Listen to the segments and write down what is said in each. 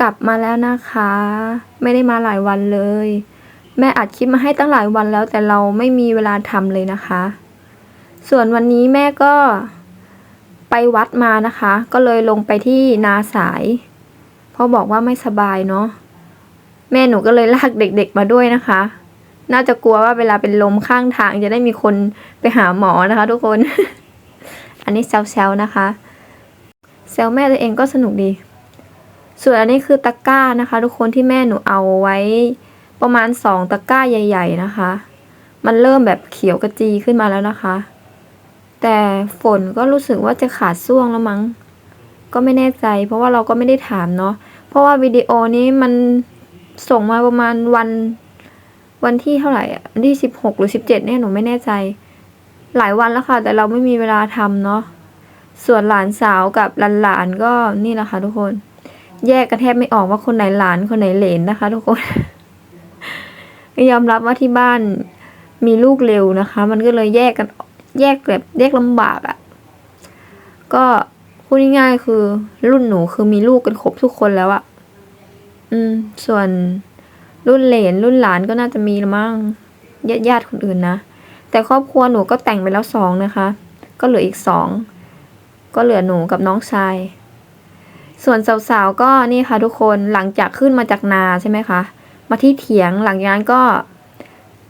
กลับมาแล้วนะคะ ไม่ได้มาหลายวันเลย แม่อัดคลิปมาให้ตั้งหลายวันแล้ว แต่เราไม่มีเวลาทำเลยนะคะ ส่วนวันนี้แม่ก็ไปวัดมานะคะ ก็เลยลงไปที่นาสายเพราะบอกว่าไม่สบายเนาะแม่หนูก็เลยลากเด็กๆมาด้วยนะคะ น่าจะกลัวว่าเวลาเป็นลมข้างทางจะได้มีคนไปหาหมอนะคะ ทุกคน อันนี้แซวๆนะคะแซวแม่ตัวเองก็สนุกดี ส่วนอันนี้คือตะกร้านะคะ ทุกคนที่แม่หนูเอาไว้ประมาณสองตะกร้าใหญ่ ๆนะคะ มันเริ่มแบบเขียวกระจีขึ้นมาแล้วนะคะ แต่ฝนก็รู้สึกว่าจะขาดช่วงแล้วมั้ง ก็ไม่แน่ใจ เพราะว่าเราก็ไม่ได้ถามเนาะ เพราะว่าวิดีโอนี้มันส่งมาประมาณวันวันที่เท่าไหร่อะวันที่สิบหกหรือสิบเจ็ดเนี่ยหนูไม่แน่ใจ หลายวันแล้วค่ะ แต่เราไม่มีเวลาทำเนาะ ส่วนหลานสาวกับหลานๆก็นี่แหละค่ะทุกคน แยกกันแทบไม่ออกว่าคนไหนหลานคนไหนเหลนนะคะ ทุกคนยอมรับว่าที่บ้านมีลูกเร็วนะคะ มันก็เลยแยกกันแยกแบบแยกลำบากอะ่ะ ก็พูดง่ายๆคือรุ่นหนูคือมีลูกกันครบทุกคนแล้วอะ่ะ อืม ส่วนรุ่นเหลนรุ่นหลานก็น่าจะมีละมั้งญาติญาติคนอื่นนะ แต่ครอบครัวหนูก็แต่งไปแล้วสองนะคะ ก็เหลืออีกสอง ก็เหลือหนูกับน้องชาย ส่วนสาวๆก็นี่ค่ะทุกคนหลังจากขึ้นมาจากนาใช่ไหมคะมาที่เถียงหลังจากนั้นก็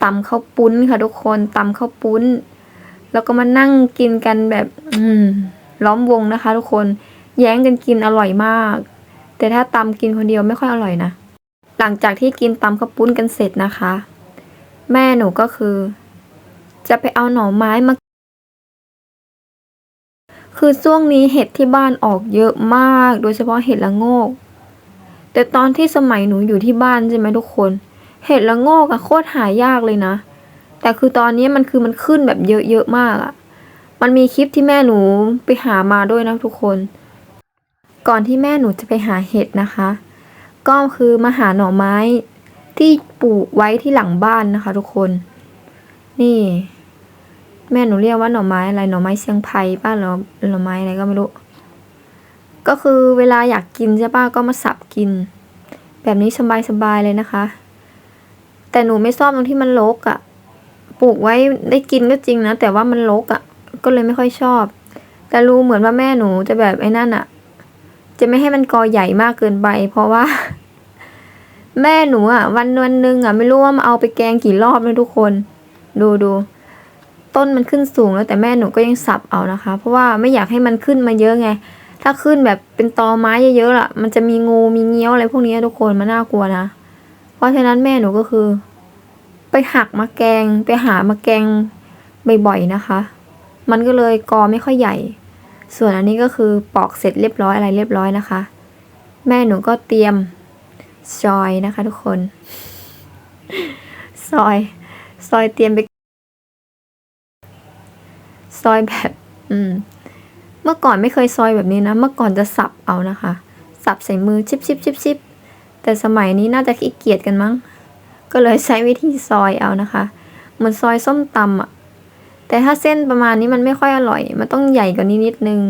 ตำข้าวปุ้นค่ะทุกคนตำข้าวปุ้น แล้วก็มานั่งกินกันแบบ อืม ล้อมวงนะคะ ทุกคนแย้งกันกินอร่อยมาก แต่ถ้าตำกินคนเดียวไม่ค่อยอร่อยนะหลังจากที่กินตำข้าวปุ้นกันเสร็จนะคะ แม่หนูก็คือ จะไปเอาหน่อไม้มา คือช่วงนี้เห็ดที่บ้านออกเยอะมาก โดยเฉพาะเห็ดละโงก แต่ตอนที่สมัยหนูอยู่ที่บ้านใช่ไหมทุกคน เห็ดละโงกอะโคตรหายากเลยนะ แต่คือตอนนี้มันคือมันขึ้นแบบเยอะๆมากอะมันมีคลิปที่แม่หนูไปหามาด้วยนะทุกคน ก่อนที่แม่หนูจะไปหาเห็ดนะคะ ก็คือมาหาหน่อไม้ที่ปลูกไว้ที่หลังบ้านนะคะ ทุกคน นี่ แม่หนูเรียกว่าหน่อไม้อะไรหน่อไม้เชียงไผ่ป้าหรอหน่อไม้อะไรก็ไม่รู้ ก็คือเวลาอยากกินใช่ป้าก็มาสับกิน แบบนี้สบายๆเลยนะคะ แต่หนูไม่ชอบตรงที่มันรกอะ่ะ ปลูกไว้ได้กินก็จริงนะแต่ว่ามันรกอะ่ะ ก็เลยไม่ค่อยชอบ แต่รู้เหมือนว่าแม่หนูจะแบบไอ้นั่นอะ่ะ จะไม่ให้มันกอใหญ่มากเกินไป เพราะว่า แม่หนูอะ่ะ วันวันหนึ่งอะ ไม่รู้ว่ามาเอาไปแกงกี่รอบเลยทุกคน ดูดู ต้นมันขึ้นสูงแล้วแต่แม่หนูก็ยังสับเอานะคะ เพราะว่าไม่อยากให้มันขึ้นมาเยอะไง ถ้าขึ้นแบบเป็นตอไม้เยอะๆล่ะ มันจะมีงูมีเงี้ยวอะไรพวกนี้ทุกคนมันน่ากลัวนะ เพราะฉะนั้นแม่หนูก็คือ ไปหักมาแกง ไปหามาแกงบ่อยๆนะคะ มันก็เลยกอไม่ค่อยใหญ่ ส่วนอันนี้ก็คือปอกเสร็จเรียบร้อยอะไรเรียบร้อยนะคะ แม่หนูก็เตรียมซอยนะคะ ทุกคน ซอย ซอยเตรียมไป ซอยแบบ อืม เมื่อก่อนไม่เคยซอยแบบนี้นะ เมื่อก่อนจะสับเอานะคะ สับใส่มือชิบชิบชิบชิบแต่สมัยนี้น่าจะขี้เกียจกันมั้ง ก็เลยใช้วิธีซอยเอานะคะ เหมือนซอยส้มตำอะแต่ถ้าเส้นประมาณนี้มันไม่ค่อยอร่อย มันต้องใหญ่กว่านี้นิดนึง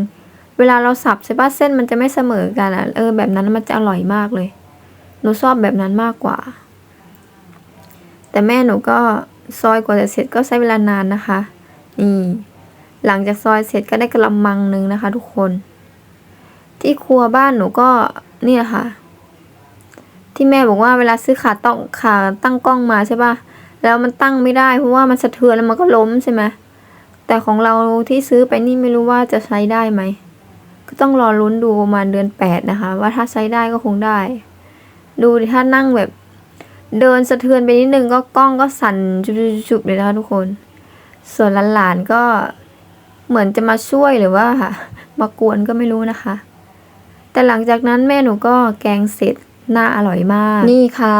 เวลาเราสับใช่ปะเส้นมันจะไม่เสมอกันอะเออแบบนั้นมันจะอร่อยมากเลย หนูชอบแบบนั้นมากกว่า แต่แม่หนูก็ซอยกว่าจะเสร็จก็ใช้เวลานานนะคะ นี่ หลังจากซอยเสร็จก็ได้กระมังหนึ่งนะคะ ทุกคน ที่ครัวบ้านหนูก็นี่แหละค่ะ ที่แม่บอกว่าเวลาซื้อขาต้องขาตั้งกล้องมาใช่ปะแล้วมันตั้งไม่ได้เพราะว่ามันสะเทือนแล้วมันก็ล้มใช่ไหมแต่ของเราที่ซื้อไปนี่ไม่รู้ว่าจะใช้ได้ไหมก็ต้องรอลุ้นดูประมาณเดือนแปดนะคะ ว่าถ้าใช้ได้ก็คงได้ ดูดิถ้านั่งแบบเดินสะเทือนไปนิดนึงก็กล้องก็สั่นจุบๆเลยนะคะทุกคน ส่วนหลานๆก็ เหมือนจะมาช่วยหรือว่ามากวนก็ไม่รู้นะคะ แต่หลังจากนั้นแม่หนูก็แกงเสร็จน่าอร่อยมาก นี่ค่ะ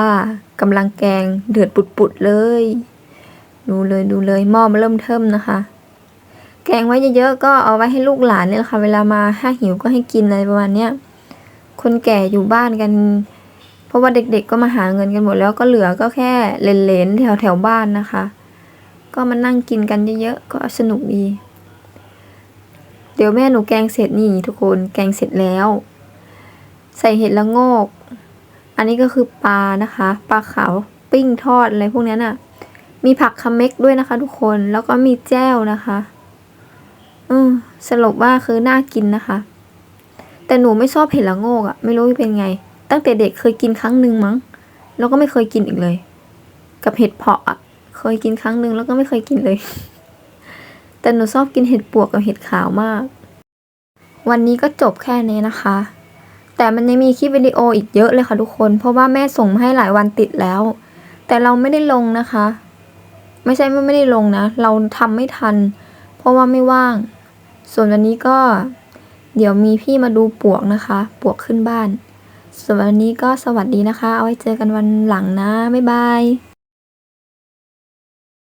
กำลังแกงเดือดปุดๆเลย ดูเลยดูเลยหม้อมาเริ่มเทิมนะคะ แกงไว้เยอะๆก็เอาไว้ให้ลูกหลานเนี่ยแหละค่ะ เวลามาถ้าหิวก็ให้กินอะไรประมาณเนี้ยคนแก่อยู่บ้านกัน เพราะว่าเด็กๆก็มาหาเงินกันหมดแล้วก็เหลือก็แค่เลนๆแถวแถวๆบ้านนะคะ ก็มานั่งกินกันเยอะๆก็สนุกดี เดี๋ยวแม่หนูแกงเสร็จนี่ทุกคนแกงเสร็จแล้ว ใส่เห็ดละโงกอันนี้ก็คือปลานะคะปลาขาวปิ้งทอดอะไรพวกนี้น่ะ มีผักคาเมกด้วยนะคะ ทุกคนแล้วก็มีแจ้วนะคะอืมสรุปว่าคือน่ากินนะคะ แต่หนูไม่ชอบเห็ดละโงกอะไม่รู้เป็นไง ตั้งแต่เด็กเคยกินครั้งหนึ่งมั้ง แล้วก็ไม่เคยกินอีกเลย กับเห็ดเพาะอะ เคยกินครั้งหนึ่งแล้วก็ไม่เคยกินเลย แต่หนูชอบกินเห็ดปวกกับเห็ดขาวมาก วันนี้ก็จบแค่นี้นะคะ แต่มันยังมีคลิปวิดีโออีกเยอะเลยค่ะทุกคน เพราะว่าแม่ส่งมาให้หลายวันติดแล้ว แต่เราไม่ได้ลงนะคะ ไม่ใช่ว่าไม่ได้ลงนะ เราทำไม่ทัน เพราะว่าไม่ว่าง ส่วนวันนี้ก็ เดี๋ยวมีพี่มาดูปวกนะคะ ปวกขึ้นบ้าน ส่วนวันนี้ก็สวัสดีนะคะ เอาไว้เจอกันวันหลังนะบ๊ายบาย